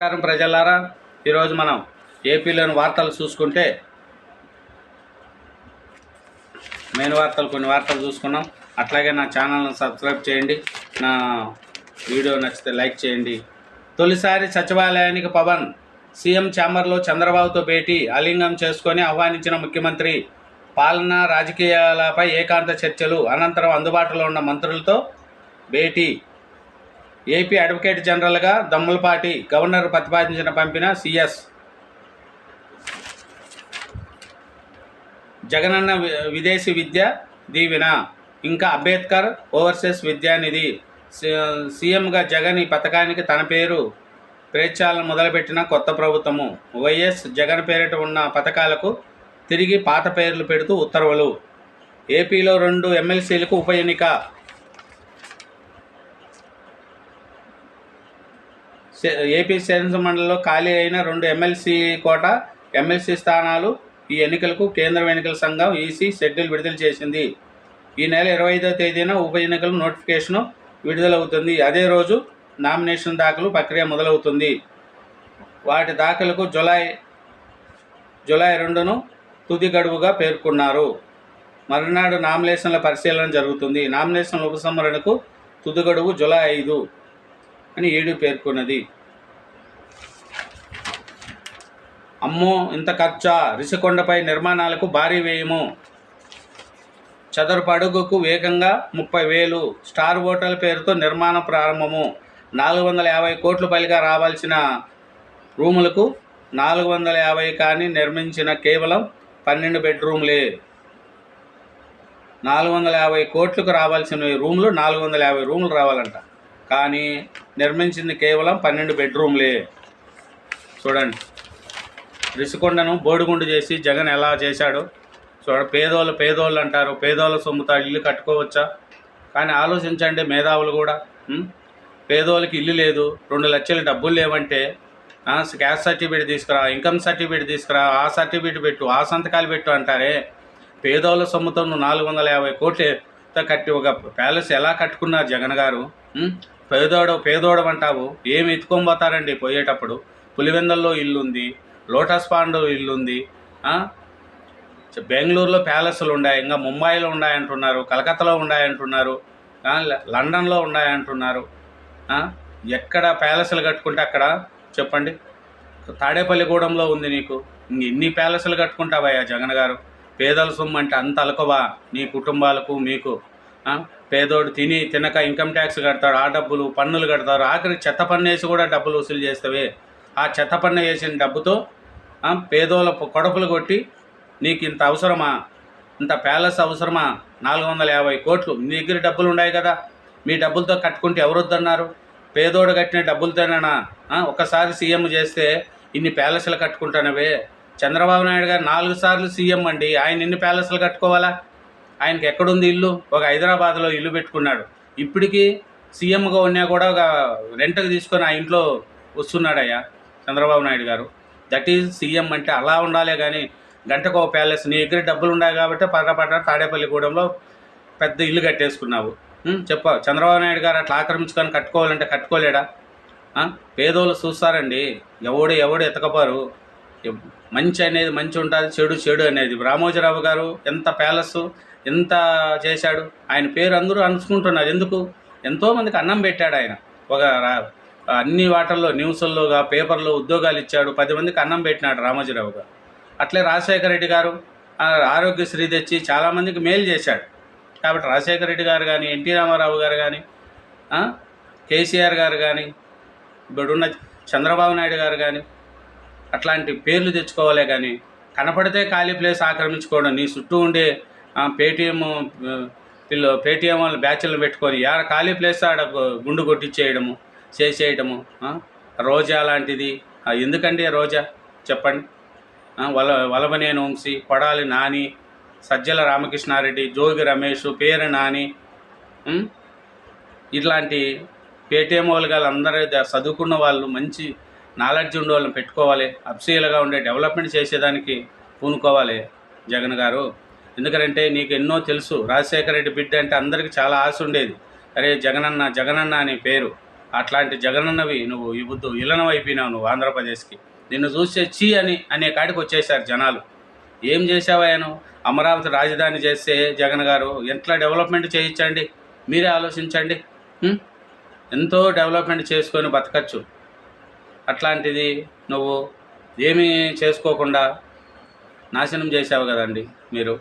నమస్కారం ప్రజలారా. ఈరోజు మనం ఏపీలోని వార్తలు చూసుకుంటే మెయిన్ వార్తలు కొన్ని వార్తలు చూసుకున్నాం. అట్లాగే నా ఛానల్ను సబ్స్క్రైబ్ చేయండి. నా వీడియో నచ్చితే లైక్ చేయండి. తొలిసారి సచివాలయానికి పవన్ సీఎం ఛాంబర్లో చంద్రబాబుతో భేటీ ఆలింగం చేసుకొని ఆహ్వానించిన ముఖ్యమంత్రి పాలన రాజకీయాలపై ఏకాంత చర్చలు అనంతరం అందుబాటులో ఉన్న మంత్రులతో భేటీ. ఏపీ అడ్వకేట్ జనరల్గా దమ్ములపాటి గవర్నర్ ప్రతిపాదించిన పంపిన సిఎస్ జగనన్న వి- విదేశీ విద్య దీవెన. ఇంకా అంబేద్కర్ ఓవర్సీస్ విద్యానిధి. సీఎంగా జగన్ ఈ పథకానికి తన పేరు ప్రేక్షాలను మొదలుపెట్టిన కొత్త ప్రభుత్వము. వైఎస్ జగన్ పేరిట ఉన్న పథకాలకు తిరిగి పాత పేర్లు పెడుతూ ఉత్తర్వులు. ఏపీలో రెండు ఎమ్మెల్సీలకు ఉప ఎన్నిక. ఏపీ శాసన మండలిలో ఖాళీ అయిన రెండు ఎమ్మెల్సీ కోట ఎమ్మెల్సీ స్థానాలు ఈ ఎన్నికలకు కేంద్ర ఎన్నికల సంఘం ఈసీ షెడ్యూల్ విడుదల చేసింది. ఈ నెల ఇరవై ఐదవ తేదీన ఉప ఎన్నికల నోటిఫికేషను విడుదలవుతుంది. అదే రోజు నామినేషన్ దాఖలు ప్రక్రియ మొదలవుతుంది. వాటి దాఖలకు జులై జులై రెండును తుది గడువుగా పేర్కొన్నారు. మరునాడు నామినేషన్ల పరిశీలన జరుగుతుంది. నామినేషన్ల ఉపసంహరణకు తుది గడువు జులై ఐదు. అని ఏడు పేర్కొన్నది. అమ్మో ఇంత ఖర్చా? రిషికొండపై నిర్మాణాలకు భారీ వ్యయము. చదరపు అడుగుకు వేగంగా ముప్పై వేలు. స్టార్ హోటల్ పేరుతో నిర్మాణం ప్రారంభము. నాలుగు వందల యాభై కోట్లు పైగా రావాల్సిన రూములకు నాలుగు వందల యాభై కానీ నిర్మించిన కేవలం పన్నెండు బెడ్రూమ్లే. నాలుగు వందల యాభై కోట్లకు రావాల్సిన రూములు నాలుగు వందల యాభై రూములు రావాలంట. కానీ నిర్మించింది కేవలం పన్నెండు బెడ్రూమ్లే. చూడండి. రిషికొండను బోడిగుండు చేసి జగన్ ఎలా చేశాడో. చూడ పేదోళ్ళు పేదోళ్ళు అంటారు. పేదోళ్ళ సొమ్ముతో ఇల్లు కట్టుకోవచ్చా? కానీ ఆలోచించండి మేధావులు కూడా. పేదోళ్ళకి ఇల్లు లేదు. రెండు లక్షలు డబ్బులు లేవంటే క్యాస్ట్ సర్టిఫికేట్ తీసుకురా ఇన్కమ్ సర్టిఫికేట్ తీసుకురా ఆ సర్టిఫికేట్ పెట్టు ఆ సంతకాలు పెట్టు అంటారే. పేదోళ్ళ సొమ్ముతో నువ్వు నాలుగు వందల యాభై కోట్లతో కట్టి ఒక ప్యాలెస్ ఎలా కట్టుకున్నారు జగన్ గారు? పేదోడ పేదోడమంటావు? ఏమి ఎత్తుకొని పోతారండి పోయేటప్పుడు? పులివెందల్లో ఇల్లుంది లోటస్ పాండ్ ఇల్లుంది బెంగళూరులో ప్యాలెస్లు ఉన్నాయి ఇంకా ముంబైలో ఉన్నాయంటున్నారు కలకత్తాలో ఉన్నాయంటున్నారు లండన్లో ఉన్నాయంటున్నారు ఎక్కడ ప్యాలెస్లు కట్టుకుంటే అక్కడ? చెప్పండి. తాడేపల్లిగూడెంలో ఉంది నీకు. ఇంక ఎన్ని ప్యాలెస్లు కట్టుకుంటావయ్యా జగన్ గారు. పేదల సొమ్ము అంటే అంత అలకవా నీ కుటుంబాలకు మీకు పేదోడు తిని తినక ఇన్కమ్ ట్యాక్స్ కడతాడు ఆ డబ్బులు పన్నులు కడతారు. ఆఖరి చెత్త పన్ను వేసి కూడా డబ్బులు వసూలు చేస్తావే. ఆ చెత్త పన్ను వేసిన డబ్బుతో పేదోళ్ళ కొడపులు కొట్టి నీకు ఇంత అవసరమా? ఇంత ప్యాలెస్ అవసరమా? నాలుగు వందల యాభై కోట్లు. మీ దగ్గర డబ్బులు ఉన్నాయి కదా. మీ డబ్బులతో కట్టుకుంటే ఎవరు వద్దన్నారు పేదోడు కట్టిన డబ్బులతోనేనా? ఒక్కసారి సీఎం చేస్తే ఇన్ని ప్యాలెస్లు కట్టుకుంటానవే. చంద్రబాబు నాయుడు గారు నాలుగు సార్లు సీఎం అండి. ఆయన ఎన్ని ప్యాలెస్లు కట్టుకోవాలా? ఆయనకి ఎక్కడుంది ఇల్లు? ఒక హైదరాబాద్లో ఇల్లు పెట్టుకున్నాడు. ఇప్పటికీ సీఎంగా ఉన్నా కూడా ఒక రెంట్కి తీసుకొని ఆ ఇంట్లో వస్తున్నాడయ్యా చంద్రబాబు నాయుడు గారు. దట్ ఈజ్ సీఎం అంటే అలా ఉండాలే కానీ గంటకో ప్యాలెస్ నీ దగ్గర డబ్బులు ఉన్నాయి కాబట్టి పర్ర పర్ర తాడేపల్లిగూడెంలో పెద్ద ఇల్లు కట్టేసుకున్నావు. ఉం, చెప్ప. చంద్రబాబు నాయుడు గారు అట్లా ఆక్రమించుకొని కట్టుకోవాలంటే కట్టుకోలేడా? పేదోళ్ళు చూస్తారండి. ఎవడు ఎవడు ఎతకపోరు. మంచి అనేది మంచి ఉంటుంది చెడు చెడు అనేది. రామోజీరావు గారు ఎంత ప్యాలెస్ ఎంత చేశాడు? ఆయన పేరు అందరూ అనుకుంటున్నారు. ఎందుకు? ఎంతోమందికి అన్నం పెట్టాడు ఆయన. ఒక అన్ని వాటల్లో న్యూస్ల్లోగా పేపర్లో ఉద్యోగాలు ఇచ్చాడు. పది మందికి అన్నం పెట్టినాడు రామోజీరావు గారు. అట్లే రాజశేఖర రెడ్డి గారు ఆరోగ్యశ్రీ తెచ్చి చాలామందికి మేలు చేశాడు. కాబట్టి రాజశేఖర రెడ్డి గారు కానీ ఎన్టీ రామారావు గారు కానీ కేసీఆర్ గారు కానీ ఇప్పుడున్న చంద్రబాబు నాయుడు గారు కానీ అట్లాంటి పేర్లు తెచ్చుకోవాలే కానీ కనపడితే ఖాళీ ప్లేస్ ఆక్రమించుకోవడం నీ చుట్టూ ఉండే పేటీఎం పిల్ల పేటీఎం వాళ్ళు బ్యాచ్లు పెట్టుకొని ఆడ ఖాళీ ప్లేస్ ఆడ గుండు కొట్టించేయడము చేసేయడము రోజా లాంటిది. ఎందుకండి రోజా? చెప్పండి. వల వలభనేని వంశీ కొడాలి నాని సజ్జల రామకృష్ణారెడ్డి జోగి రమేష్ పేరు నాని ఇట్లాంటి పేటీఎం వాళ్ళు గారు అందరూ చదువుకున్న వాళ్ళు మంచి నాలెడ్జ్ ఉండే వాళ్ళని పెట్టుకోవాలి. అప్సీలుగా ఉండే డెవలప్మెంట్ చేసేదానికి పూనుకోవాలి జగన్ గారు. ఎందుకంటే నీకు ఎన్నో తెలుసు. రాజశేఖర రెడ్డి బిడ్డ అంటే అందరికీ చాలా ఆశ ఉండేది. అరే జగనన్న జగనన్న అనే పేరు. అట్లాంటి జగనన్నవి నువ్వు ఇవ్వద్దు ఇలనం అయిపోయినావు నువ్వు ఆంధ్రప్రదేశ్కి. నిన్ను చూస్తే చీ అని అనే కాడికి వచ్చేసారు జనాలు. ఏం చేసావాయను అమరావతి రాజధాని చేస్తే జగన్ గారు ఎట్లా డెవలప్మెంట్ చేయించండి? మీరే ఆలోచించండి. ఎంతో డెవలప్మెంట్ చేసుకొని బతకచ్చు. అట్లాంటిది నువ్వు ఏమీ చేసుకోకుండా నాశనం చేసావు కదండి మీరు.